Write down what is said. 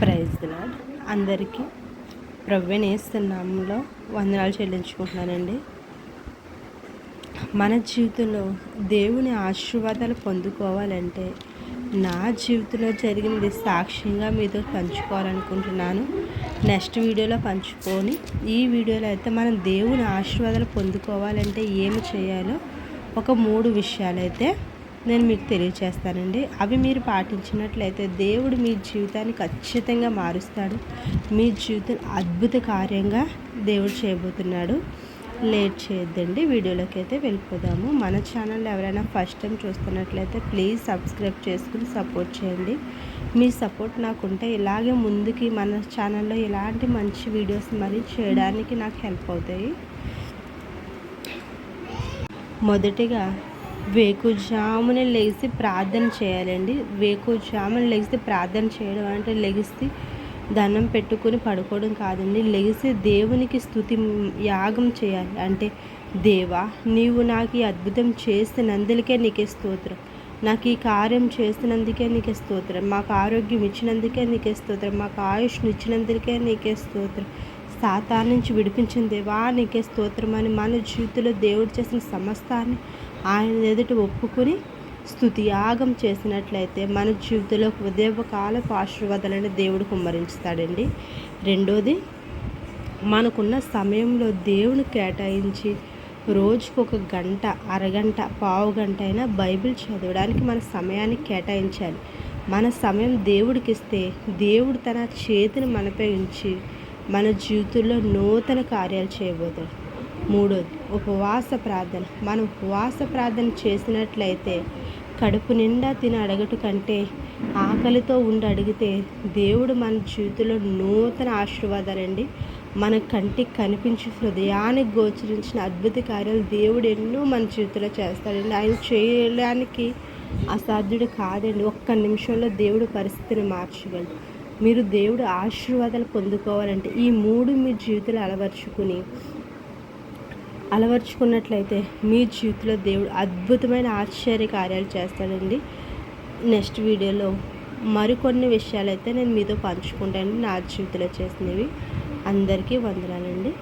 Praise lord అందరికీ ప్రవ్వనేస్తున్నాంలో వందనాలు చెల్లించుకుంటున్నానండి. మన జీవితంలో దేవుని ఆశీర్వాదాలు పొందుకోవాలంటే నా జీవితంలో జరిగినది సాక్ష్యంగా మీతో పంచుకోవాలనుకుంటున్నాను. నెక్స్ట్ వీడియోలో పంచుకొని ఈ వీడియోలో అయితే మనం దేవుని ఆశీర్వాదాలు పొందుకోవాలంటే ఏమి చేయాలో ఒక మూడు విషయాలైతే నేను మీకు తెలియచేస్తానండి. అవి మీరు పాటించినట్లయితే దేవుడు మీ జీవితాన్ని ఖచ్చితంగా మారుస్తాడు. మీ జీవితం అద్భుత కార్యంగా దేవుడు చేయబోతున్నాడు. లేట్ చేయొద్దండి. వీడియోలోకి అయితే వెళ్ళిపోదాము. మన ఛానల్ ఎవరైనా ఫస్ట్ టైం చూస్తున్నట్లయితే ప్లీజ్ సబ్స్క్రైబ్ చేసుకుని సపోర్ట్ చేయండి. మీ సపోర్ట్ నాకుంటే ఇలాగే ముందుకి మన ఛానల్లో ఇలాంటి మంచి వీడియోస్ మరీ చేయడానికి నాకు హెల్ప్ అవుతాయి. మొదటిగా వేకుజామున లేచి ప్రార్థన చేయాలండి. వేకుజామున లేచి ప్రార్థన చేయడం అంటే లెగిసి దండం పెట్టుకుని పడుకోవడం కాదండి. లెగిసి దేవునికి స్థుతి యాగం చేయాలి. అంటే దేవా నీవు నాకు ఈ అద్భుతం చేసినందుకే నీకే స్తోత్రం. నాకు ఈ కార్యం చేసినందుకే నీకే స్తోత్రం. మాకు ఆరోగ్యం ఇచ్చినందుకే నీకే స్తోత్రం. మాకు ఆయుష్ను ఇచ్చినందుకే నీకే స్తోత్రం. సాతా నుంచి విడిపించిన దేవా నీకే మన జీవితంలో దేవుడు చేసిన సమస్తాన్ని ఆయన ఎదుట ఒప్పుకొని స్థుతి యాగం చేసినట్లయితే మన జీవితంలో ఉదయకాలపు ఆశీర్వాదాలని దేవుడు కుమ్మరించుతాడండి. రెండోది మనకున్న సమయంలో దేవుని కేటాయించి రోజుకు ఒక గంట అరగంట పావు గంట అయినా బైబిల్ చదవడానికి మన సమయాన్ని కేటాయించాలి. మన సమయం దేవుడికిస్తే దేవుడు తన చేతిని మనపై ఉంచి మన జీవితంలో నూతన కార్యాలు చేయబోతాడు మూడోది ఉపవాస ప్రార్థన. మనం ఉపవాస ప్రార్థన చేసినట్లయితే కడుపు నిండా తిని అడగటు కంటే ఆకలితో ఉండి అడిగితే దేవుడు మన జీవితంలో నూతన ఆశీర్వాదాలండి. మన కంటికి కనిపించి హృదయానికి గోచరించిన అద్భుత కార్యాలు దేవుడు ఎన్నో మన జీవితంలో చేస్తాడండి. ఆయన చేయడానికి అసాధ్యుడు కాదండి. ఒక్క నిమిషంలో దేవుడు పరిస్థితిని మార్చగలడు. మీరు దేవుడు ఆశీర్వాదాలు పొందుకోవాలంటే ఈ మూడు మీ జీవితంలో అలవర్చుకుని అలవర్చుకున్నట్లయితే మీ జీవితంలో దేవుడు అద్భుతమైన ఆశ్చర్య కార్యాలు చేస్తాడండి. నెక్స్ట్ వీడియోలో మరికొన్ని విషయాలు అయితే నేను మీతో పంచుకుంటాను నా జీవితంలో చేసినవి. అందరికీ వందనాలండి.